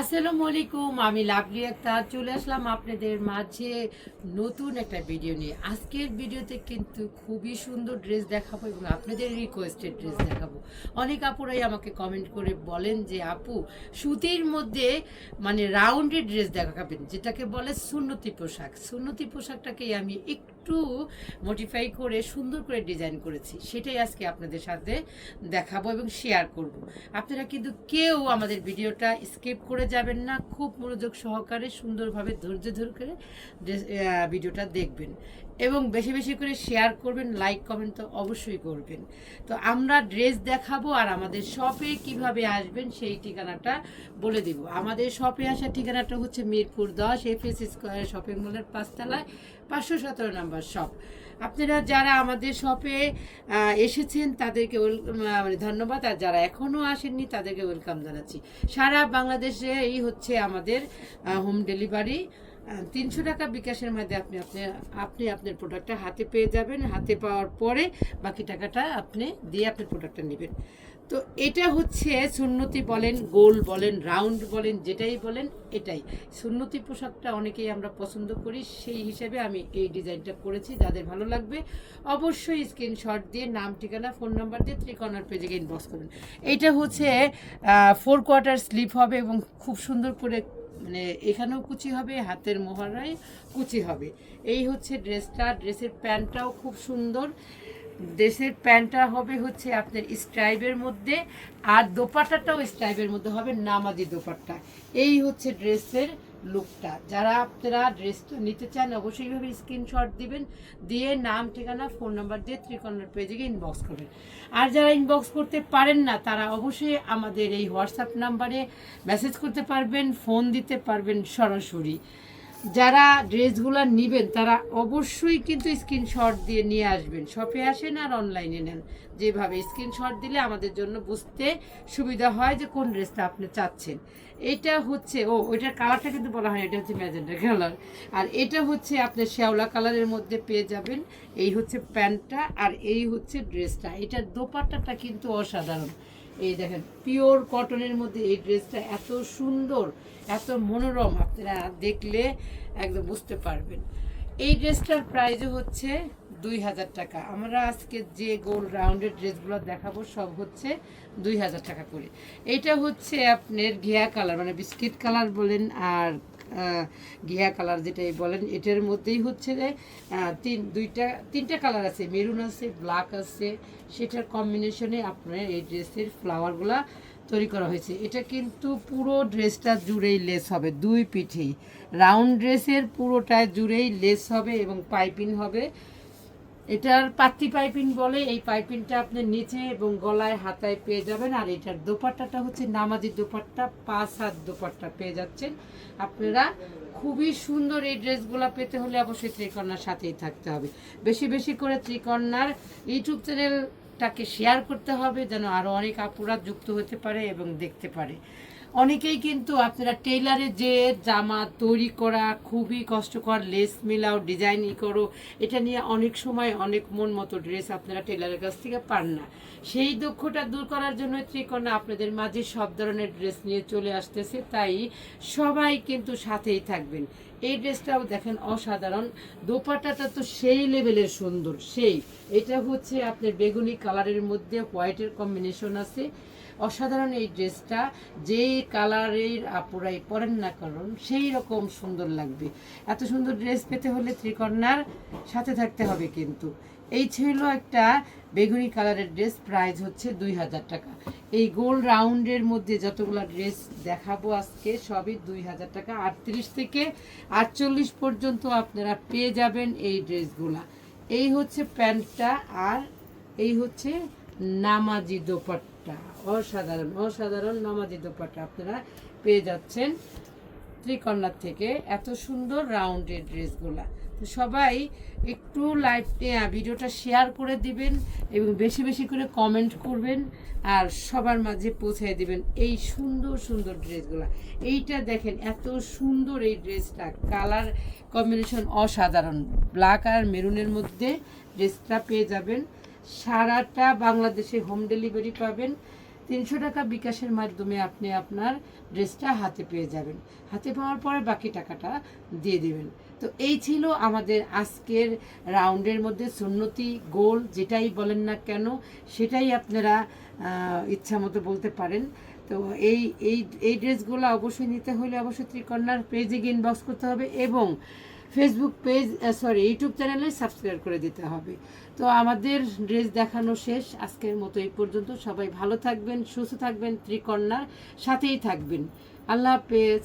আসসালামু আলাইকুম, আমি লাভলি আক্তার। চলে আসলাম আপনাদের মাঝে নতুন একটা ভিডিও নিয়ে। আজকের ভিডিওতে কিন্তু খুবই সুন্দর ড্রেস দেখাবো এবং আপনাদের রিকোয়েস্টেড ড্রেস দেখাবো। অনেক আপুরাই আমাকে কমেন্ট করে বলেন যে, আপু, সুতির মধ্যে মানে রাউন্ডের ড্রেস দেখাবেন, যেটাকে বলে সুন্নতি পোশাক। সুন্নতি পোশাকটাকেই আমি একটু মডিফাই করে, সুন্দর করে ডিজাইন করেছি। সেটাই আজকে আপনাদের সাথে দেখাবো এবং শেয়ার করব। আপনারা কিন্তু কেউ আমাদের ভিডিওটা স্কিপ করে যাবেন না। খুব মনোযোগ সহকারে, সুন্দরভাবে ধৈর্য ধরে করে ভিডিওটা দেখবেন। এবং বেশি বেশি করে শেয়ার করবেন লাইক কমেন্ট তো অবশ্যই করবেন। তো আমরা ড্রেস দেখাবো আর আমাদের শপে কীভাবে আসবেন সেই ঠিকানাটা বলে দিব। আমাদের শপে আসার ঠিকানাটা হচ্ছে মিরপুর দশ এফ এস স্কোয়ার শপিং মলের পাঁচতলায়, পাঁচশো সতেরো নাম্বার শপ আপনারা যারা আমাদের শপে এসেছেন, তাদেরকে মানে ধন্যবাদ। আর যারা এখনও আসেননি, তাদেরকে ওয়েলকাম জানাচ্ছি। সারা বাংলাদেশে এই হচ্ছে আমাদের হোম ডেলিভারি তিনশো টাকা বিকাশের মধ্যে আপনি আপনি আপনি আপনার প্রোডাক্টটা হাতে পেয়ে যাবেন। হাতে পাওয়ার পরে বাকি টাকাটা আপনি দিয়ে আপনার প্রোডাক্টটা নেবেন। তো এটা হচ্ছে সুন্নতি বলেন, গোল বলেন, রাউন্ড বলেন, যেটাই বলেন, এটাই। সুন্নতি পোশাকটা অনেকেই আমরা পছন্দ করি, সেই হিসেবে আমি এই ডিজাইনটা করেছি, যাদের ভালো লাগবে অবশ্যই স্ক্রিনশট দিয়ে নাম, ঠিকানা, ফোন নাম্বার দিয়ে ত্রিকর্নার পেজে ইনবক্স করবেন এইটা হচ্ছে ফোর কোয়ার্টার স্লিপ হবে এবং খুব সুন্দর করে মানে এখানেও কুচি হবে, হাতের মোহরায় কুচি হবে। এই হচ্ছে ড্রেসটা, ড্রেসের প্যান্টটাও খুব সুন্দর। ড্রেসের প্যান্টটা হবে হচ্ছে আপনার স্ট্রাইবের মধ্যে আর দোপাট্টাটাও স্ট্রাইবের মধ্যে হবে, নামাজি দোপাট্টা। এই হচ্ছে ড্রেসের লুকটা। যারা আপনারা ড্রেসটা নিতে চান, অবশ্যই ভাবে স্ক্রিনশট দিবেন, দিয়ে নাম, ঠিকানা, ফোন নাম্বার দিয়ে ত্রিকর্ণার পেজে গিয়ে ইনবক্স করবেন। আর যারা ইনবক্স করতে পারেন না, তারা অবশ্যই আমাদের এই হোয়াটসঅ্যাপ নাম্বারে মেসেজ করতে পারবেন ফোন দিতে পারবেন সরাসরি। যারা ড্রেসগুলো নেবেন, তারা অবশ্যই কিন্তু স্ক্রিনশট দিয়ে নিয়ে আসবেন। শপে আসেন আর অনলাইনে নেন। যেভাবে স্ক্রিনশট দিলে আমাদের জন্য বুঝতে সুবিধা হয় যে কোন ড্রেসটা আপনি চাচ্ছেন। এটা হচ্ছে, ও, ওইটার কালারটা কিন্তু বলা হয় এটা হচ্ছে ম্যাজেন্ডা কালার আর এটা হচ্ছে আপনি শ্যাওলা কালারের মধ্যে পেয়ে যাবেন। এই হচ্ছে প্যান্টটা আর এই হচ্ছে ড্রেসটা। এটার দোপাট্টাটা কিন্তু অসাধারণ। এই দেখেন পিওর কটনের মধ্যে এই ড্রেসটা এত সুন্দর, এত মনোরম আপনারা দেখলে একদম বুঝতে পারবেন। এই ড্রেসটার প্রাইসও হচ্ছে দুই হাজার টাকা। আমরা আজকে যে গোল রাউন্ডের ড্রেসগুলো দেখাবো, সব হচ্ছে দুই হাজার টাকা করে। এইটা হচ্ছে আপনার ঘিয়া কালার মানে বিস্কিট কালার বলেন আর ঘিয়া কালার যেটাই বলেন, এটার মধ্যেই হচ্ছে যে তিন, দুইটা, তিনটা কালার আছে। মেরুন আছে, ব্ল্যাক আছে। সেটার কম্বিনেশনে আপনার এই ড্রেসের ফ্লাওয়ারগুলা তৈরি করা হয়েছে। এটা কিন্তু পুরো ড্রেসটা জুড়েই লেস হবে, দুই পিঠেই। রাউন্ড ড্রেসের পুরোটায় জুড়েই লেস হবে এবং পাইপিং হবে। এটার পাত্তি পাইপিং বলে এই পাইপিংটা আপনি নিচে এবং গলায়, হাতায় পেয়ে যাবেন। আর এটার দোপাট্টাটা হচ্ছে নামাজি দোপাট্টা, পাঁচ হাত দোপাট্টা পেয়ে যাচ্ছেন। আপনারা খুবই সুন্দর এই ড্রেসগুলো পেতে হলে অবশ্যই ত্রিকন্যার সাথেই থাকতে হবে। বেশি বেশি করে ত্রিকন্যার ইউটিউব চ্যানেলটাকে শেয়ার করতে হবে যেন আরও অনেক আপুরা যুক্ত হতে পারে এবং দেখতে পারে। অনেকেই কিন্তু আপনারা টেইলারে যে জামা তৈরি করা খুবই কষ্টকর, লেস মিলাও ডিজাইন করো, এটা নিয়ে অনেক সময় অনেক মন মতো ড্রেস আপনারা টেলারের কাছ থেকে পান না। সেই দুঃখটা দূর করার জন্য ত্রিকোণা আপনাদের মাঝে সব ধরনের ড্রেস নিয়ে চলে আসতেছে, তাই সবাই কিন্তু সাথেই থাকবেন। এই ড্রেসটাও দেখেন অসাধারণ, দোপাট্টাটা তো সেই লেভেলের সুন্দর, সেই। এটা হচ্ছে আপনার বেগুনি কালারের মধ্যে হোয়াইটের কম্বিনেশন আছে। অসাধারণ এই ড্রেসটা যেই কালারের আপুরাই পরেন না কারণ সেই রকম সুন্দর লাগবে। এত সুন্দর ড্রেস পেতে হলে ত্রিকন্যার সাথে থাকতে হবে কিন্তু। এই ছিল একটা বেগুনি কালারের ড্রেস, প্রাইস হচ্ছে দুই হাজার টাকা। এই গোল রাউন্ডের মধ্যে যতগুলো ড্রেস দেখাবো আজকে, সবই দুই হাজার টাকা। আটত্রিশ থেকে আটচল্লিশ পর্যন্ত আপনারা পেয়ে যাবেন এই ড্রেসগুলা। এই হচ্ছে প্যান্টটা আর এই হচ্ছে নামাজি দোপাট্টা। অসাধারণ অসাধারণ নামাজি দোপাট্টা আপনারা পেয়ে যাচ্ছেন ত্রিকন্যার থেকে। এত সুন্দর রাউন্ডের ড্রেসগুলা। তো সবাই একটু লাইভ ভিডিওটা শেয়ার করে দিবেন এবং বেশি বেশি করে কমেন্ট করবেন আর সবার মাঝে পৌঁছে দিবেন এই সুন্দর সুন্দর ড্রেসগুলা। এইটা দেখেন, এত সুন্দর এই ড্রেসটা। কালার কম্বিনেশন অসাধারণ। ব্ল্যাক আর মেরুনের মধ্যে ড্রেসটা পেয়ে যাবেন। সারাটা বাংলাদেশে হোম ডেলিভারি পাবেন। তিনশো টাকা বিকাশের মাধ্যমে আপনি আপনার ড্রেসটা হাতে পেয়ে যাবেন। হাতে পাওয়ার পরে বাকি টাকাটা দিয়ে দেবেন। তো এই ছিল আমাদের আজকের রাউন্ডের মধ্যে সুন্নতি গোল যেটাই বলেন না কেন, সেটাই আপনারা ইচ্ছা মতো বলতে পারেন। তো এই এই এই ড্রেসগুলো অবশ্যই নিতে হলে অবশ্যই ত্রিকন্যার পেজে গিয়ে ইনবক্স করতে হবে এবং ফেসবুক পেজ সরি ইউটিউব চ্যানেলে সাবস্ক্রাইব করে দিতে হবে। তো আমাদের ড্রেস দেখানো শেষ। আজকের মতো এই পর্যন্ত। সবাই ভালো থাকবেন, সুস্থ থাকবেন ত্রিকন্যার সাথেই থাকবেন। আল্লাহ হাফেজ।